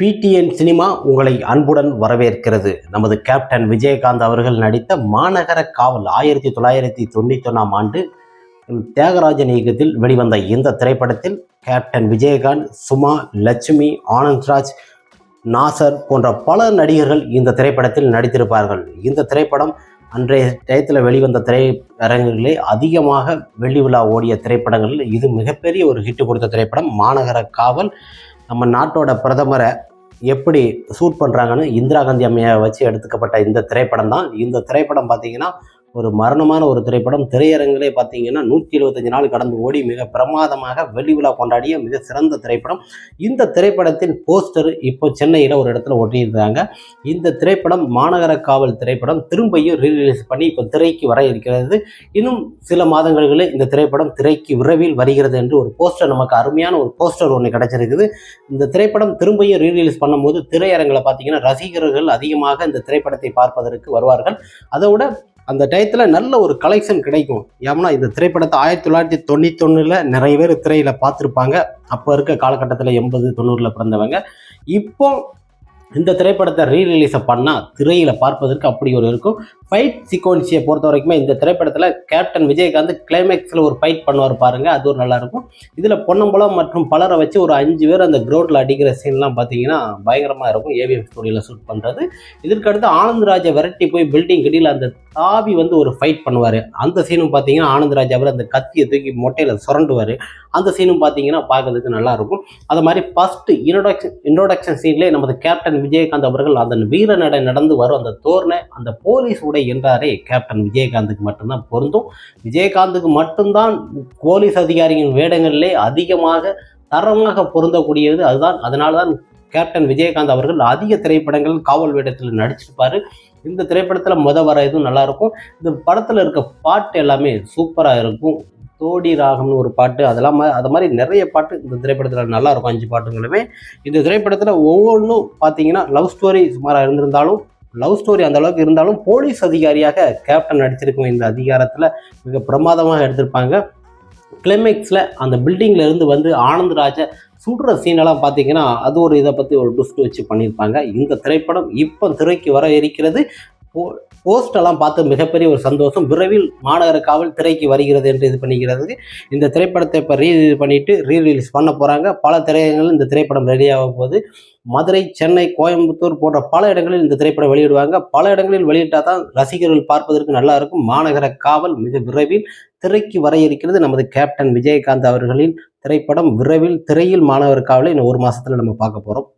PTN cinema உங்களை அன்புடன் வரவேற்கிறது. நமது கேப்டன் விஜயகாந்த் அவர்கள் நடித்த மாநகர காவல் ஆயிரத்தி தொள்ளாயிரத்தி தொண்ணூற்றி ஒன்றாம் ஆண்டு தியாகராஜன் இயக்கத்தில் வெளிவந்த இந்த திரைப்படத்தில் கேப்டன் விஜயகாந்த் சுமா லட்சுமி ஆனந்த்ராஜ் நாசர் போன்ற பல நடிகர்கள் இந்த திரைப்படத்தில் நடித்திருப்பார்கள். இந்த திரைப்படம் அன்றைய டயத்தில் வெளிவந்த திரையரங்குகளே அதிகமாக வெள்ளி விழா ஓடிய திரைப்படங்களில் இது மிகப்பெரிய ஒரு ஹிட் கொடுத்த திரைப்படம். மாநகர காவல் நம்ம நாட்டோட பிரதமரை எப்படி சூட் பண்ணுறாங்கன்னு இந்திரா காந்தி அம்மையை வச்சு எடுத்துக்கப்பட்ட இந்த திரைப்படம் தான் இந்த திரைப்படம் பார்த்தீங்கன்னா ஒரு மரணமான ஒரு திரைப்படம். திரையரங்கிலே பார்த்தீங்கன்னா நூற்றி எழுபத்தஞ்சு நாள் கடந்து ஓடி மிக பிரமாதமாக வெள்ளி விழா கொண்டாடிய மிக சிறந்த திரைப்படம். இந்த திரைப்படத்தின் போஸ்டர் இப்போ சென்னையில் ஒரு இடத்துல ஒட்டியிருந்தாங்க இந்த திரைப்படம் மாநகர காவல் திரைப்படம். திரும்பியும் ரீரிலீஸ் பண்ணி இப்போ திரைக்கு வர இருக்கிறது. இன்னும் சில மாதங்களில் இந்த திரைப்படம் திரைக்கு விரைவில் வருகிறது என்று ஒரு போஸ்டர் நமக்கு அருமையான ஒரு போஸ்டர் ஒன்று கிடைச்சிருக்குது. இந்த திரைப்படம் திரும்பியும் ரீரிலீஸ் பண்ணும்போது திரையரங்கில் பார்த்தீங்கன்னா ரசிகர்கள் அதிகமாக இந்த திரைப்படத்தை பார்ப்பதற்கு வருவார்கள். அதை விட அந்த டயத்தில் நல்ல ஒரு கலெக்ஷன் கிடைக்கும். ஏன்னா இந்த திரைப்படத்தை ஆயிரத்தி தொள்ளாயிரத்தி தொண்ணூத்தொன்னில் நிறைய பேர் திரையில் பார்த்துருப்பாங்க. அப்போ இருக்க காலகட்டத்தில் எண்பது தொண்ணூறில் பிறந்தவங்க. இப்போ இந்த திரைப்படத்தை ரீரிலீஸை பண்ணால் திரையில் பார்ப்பதற்கு அப்படி ஒரு இருக்கும். ஃபைட் சீக்வன்சியை பொறுத்த வரைக்குமே இந்த திரைப்படத்தில் கேப்டன் விஜயகாந்த் கிளைமேக்ஸில் ஒரு ஃபைட் பண்ணுவார் பாருங்கள் அது ஒரு நல்லாயிருக்கும் இதில் பொன்னம்பலம் மற்றும் பலரை வச்சு ஒரு அஞ்சு பேர் அந்த கிரவுண்டில் அடிக்கிற சீன்லாம் பார்த்தீங்கன்னா பயங்கரமாக இருக்கும். ஏவிஎம் ஸ்டூடியோவில் ஷூட் பண்ணுறது இதற்கடுத்து ஆனந்தராஜை விரட்டி போய் பில்டிங் கடியில் அந்த தாவி வந்து ஒரு ஃபைட் பண்ணுவார். அந்த சீனும் பார்த்தீங்கன்னா ஆனந்தராஜ் அவர் அந்த கத்தியை தூக்கி மொட்டையில் சுரண்டுவார். அந்த சீனும் பார்த்தீங்கன்னா பார்க்கறதுக்கு நல்லா இருக்கும். அது மாதிரி ஃபஸ்ட்டு இன்ட்ரோடக்ஷன் இன்ட்ரோடக்ஷன் சீன்லேயே நமது கேப்டன் விஜயகாந்த் அவர்கள் அந்த வீர நடை நடந்து வரும். அந்த தோரணை அந்த போலீஸ் உடை என்றாரே கேப்டன் விஜயகாந்துக்கு மட்டும்தான் பொருந்தும். விஜயகாந்துக்கு மட்டும்தான் போலீஸ் அதிகாரியின் வேடங்களிலே அதிகமாக தரமாக பொருந்தக்கூடியது அதுதான். அதனால தான் கேப்டன் விஜயகாந்த் அவர்கள் அதிக திரைப்படங்கள் காவல் வேடத்தில் நடிச்சிருப்பாரு. இந்த திரைப்படத்தில் முத வர இதுவும் நல்லாயிருக்கும் இந்த படத்தில் இருக்க பாட்டு எல்லாமே சூப்பராக இருக்கும். தோடி ராகம்னு ஒரு பாட்டு அதெல்லாம் மா- அது மாதிரி நிறைய பாட்டு இந்த திரைப்படத்தில் நல்லா இருக்கும். அஞ்சு பாட்டுங்களுமே. இந்த திரைப்படத்தில் ஒவ்வொன்றும் பார்த்தீங்கன்னா லவ் ஸ்டோரி சுமாராக இருந்திருந்தாலும் லவ் ஸ்டோரி அந்த அளவுக்கு இருந்தாலும் போலீஸ் அதிகாரியாக கேப்டன் நடிச்சிருக்கும் இந்த அதிகாரத்தில் மிக பிரமாதமாக எடுத்திருப்பாங்க. கிளைமேக்ஸில் அந்த பில்டிங்லேருந்து வந்து ஆனந்தராஜை சுடுற சீனெல்லாம் பார்த்தீங்கன்னா அது ஒரு இதை பற்றி ஒரு டுஸ்ட் வச்சு பண்ணியிருப்பாங்க. இந்த திரைப்படம் இப்போ திரைக்கு வர இருக்கிறது போஸ்டெல்லாம் பார்த்து மிகப்பெரிய ஒரு சந்தோஷம். விரைவில் மாநகர காவல் திரைக்கு வருகிறது என்று இது பண்ணிக்கிறது. இந்த திரைப்படத்தை இப்போ ரீ பண்ணிட்டு ரீ ரிலீஸ் பண்ண போகிறாங்க பல திரையரங்கில் இந்த திரைப்படம் ரெடியாக போகுது. மதுரை சென்னை கோயம்புத்தூர் போன்ற பல இடங்களில் இந்த திரைப்படம் வெளியிடுவாங்க. பல இடங்களில் வெளியிட்டால் தான் ரசிகர்கள் பார்ப்பதற்கு நல்லா இருக்கும். மாநகர காவல் மிக விரைவில் திரைக்கு வர இருக்கிறது. நமது கேப்டன் விஜயகாந்த் அவர்களின் திரைப்படம் விரைவில் திரையில் மாணவர் காவலை இன்னும் ஒரு மாதத்தில் நம்ம பார்க்க போகிறோம்